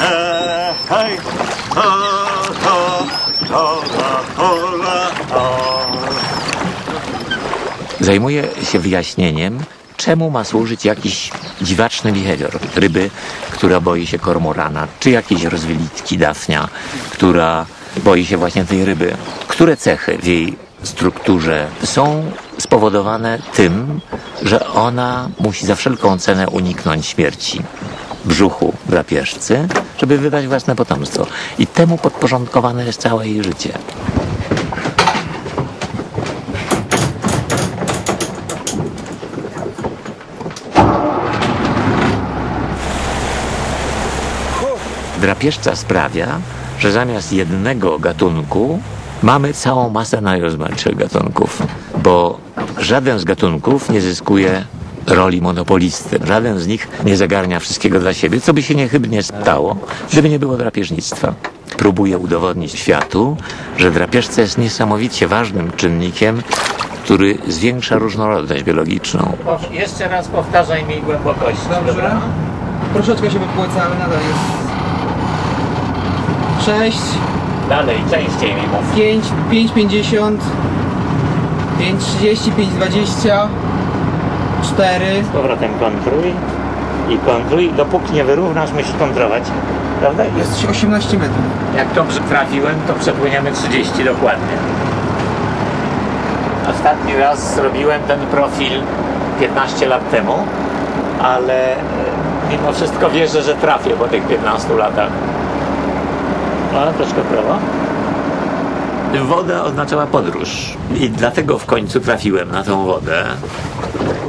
Ej, hej, ho, ho, ho. Zajmuje się wyjaśnieniem, czemu ma służyć jakiś dziwaczny behawior ryby, która boi się kormorana, czy jakiejś rozwylitki dafnia, która boi się właśnie tej ryby. Które cechy w jej strukturze są spowodowane tym, że ona musi za wszelką cenę uniknąć śmierci brzuchu drapieżcy, żeby wydać własne potomstwo. I temu podporządkowane jest całe jej życie. Drapieżca sprawia, że zamiast jednego gatunku mamy całą masę najrozmaitszych gatunków, bo żaden z gatunków nie zyskuje roli monopolisty. Żaden z nich nie zagarnia wszystkiego dla siebie, co by się niechybnie stało, gdyby nie było drapieżnictwa. Próbuje udowodnić światu, że drapieżca jest niesamowicie ważnym czynnikiem, który zwiększa różnorodność biologiczną. Jeszcze raz powtarzaj mi głębokość. Dobrze. Troszeczkę się wypłycamy, nadal jest 6, Dalej, częściej mi mów. 5, 5,50, 5,30, 5,20, 4. Z powrotem kontruj i kontruj. Dopóki nie wyrównasz, musisz kontrować. Prawda? Jest 18 metrów. Jak dobrze trafiłem, to przepłyniemy 30 dokładnie. Ostatni raz zrobiłem ten profil 15 lat temu, ale e, mimo wszystko wierzę, że trafię po tych 15 latach. A, troszkę prawo. Woda oznaczała podróż i dlatego w końcu trafiłem na tą wodę.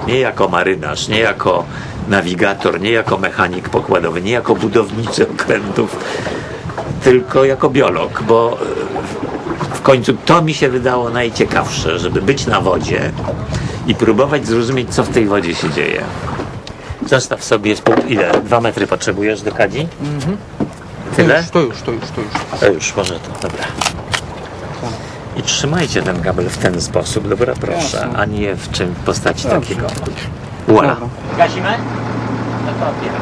Nie jako marynarz, nie jako nawigator, nie jako mechanik pokładowy, nie jako budowniczy okrętów, tylko jako biolog, bo w końcu to mi się wydało najciekawsze, żeby być na wodzie i próbować zrozumieć, co w tej wodzie się dzieje. Zostaw sobie. Ile? Dwa metry potrzebujesz do kadzi? Tyle? To już, to już, to już. To już, może to, dobra. I trzymajcie ten kabel w ten sposób, dobra, proszę, Jasne. a nie w czym w postaci takiego. Ła. Gasimy? No to otwieram.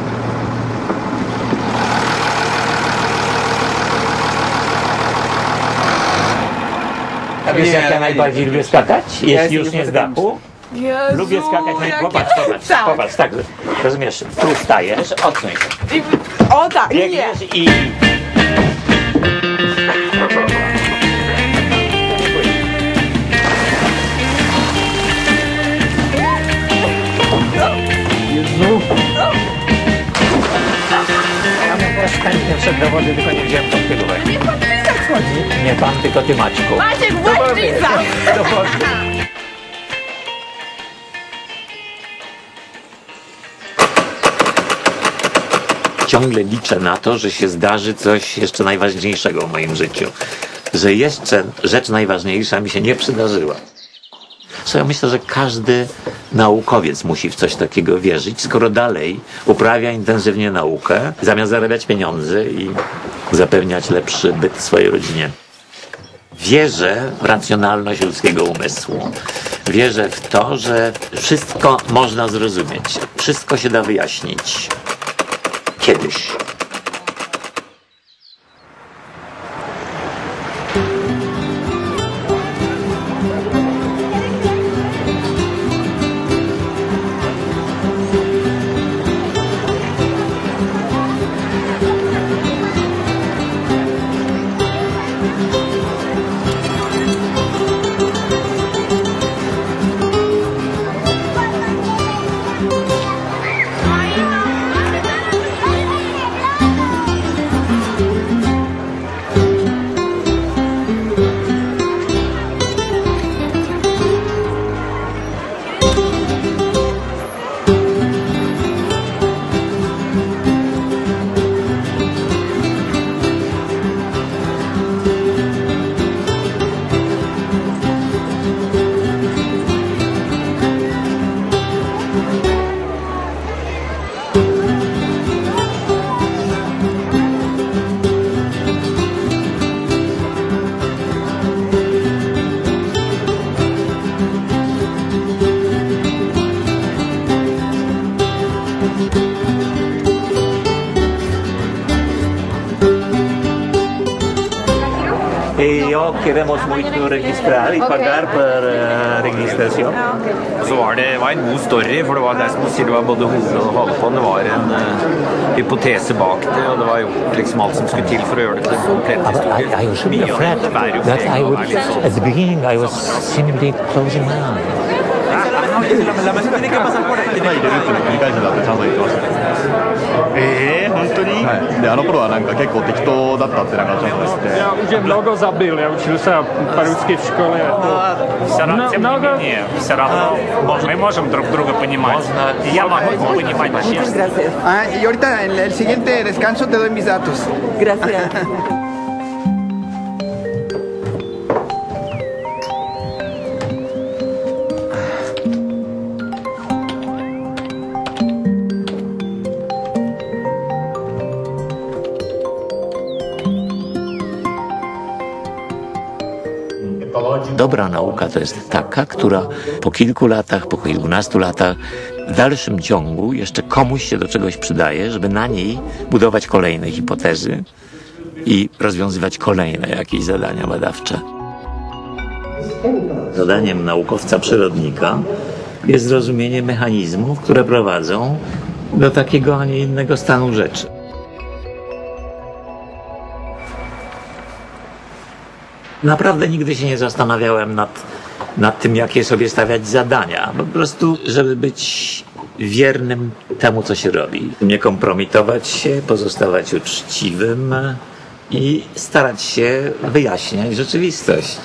A wiesz, jak ja najbardziej nie, lubię skakać? Jestem już nie z dachu. Jezu, Lubię skakać na jakie- Popatrz, popatrz, tak. popatrz, tak. Rozumiesz, tu stajesz, odsuń się. I, o tak, nie. Biegniesz i... Jezu. Ja bym też chętnie wszedł do wody, tylko nie wziąłem kąpielówek. Nie pan. Nie pan, tylko ty Maćku. Maciek, Lizak. Do wody. Ciągle liczę na to, że się zdarzy coś jeszcze najważniejszego w moim życiu. Że jeszcze rzecz najważniejsza mi się nie przydarzyła. Co ja myślę, że każdy naukowiec musi w coś takiego wierzyć, skoro dalej uprawia intensywnie naukę, zamiast zarabiać pieniądze i zapewniać lepszy byt swojej rodzinie. Wierzę w racjonalność ludzkiego umysłu. Wierzę w to, że wszystko można zrozumieć, wszystko się da wyjaśnić. kediş. E y yo queremos mucho registrar y pagar por uh. Eh, ah, så var det var en god story, for det var der som sier det var både hodet og halvpånd. Det var en uh, hypotese bak det, og det var gjort liksom alt som skulle til for å gjøre det til en komplett historie. I, I, I was really afraid that I would, at the beginning I was seemingly closing my eyes. 今入れるっていうのを繰り返してたってちゃんと言ってましたねえー、本当に、はい、であの頃はなんか結構適当だったってなんかちゃんと言ってて Já už je mnoho zabil, já učil se по-русски в школе. Все равно, Но- тем не много- менее, все равно мы можем друг друга понимать. И я могу понимать Muchas чешский. gracias. Ah, y ahorita en el siguiente descanso te doy mis datos. Gracias. Dobra nauka to jest taka, która po kilku latach, po kilkunastu latach w dalszym ciągu jeszcze komuś się do czegoś przydaje, żeby na niej budować kolejne hipotezy i rozwiązywać kolejne jakieś zadania badawcze. Zadaniem naukowca przyrodnika jest zrozumienie mechanizmów, które prowadzą do takiego, a nie innego stanu rzeczy. Naprawdę nigdy się nie zastanawiałem nad, nad tym, jakie sobie stawiać zadania. Po prostu, żeby być wiernym temu, co się robi. Nie kompromitować się, pozostawać uczciwym i starać się wyjaśniać rzeczywistość.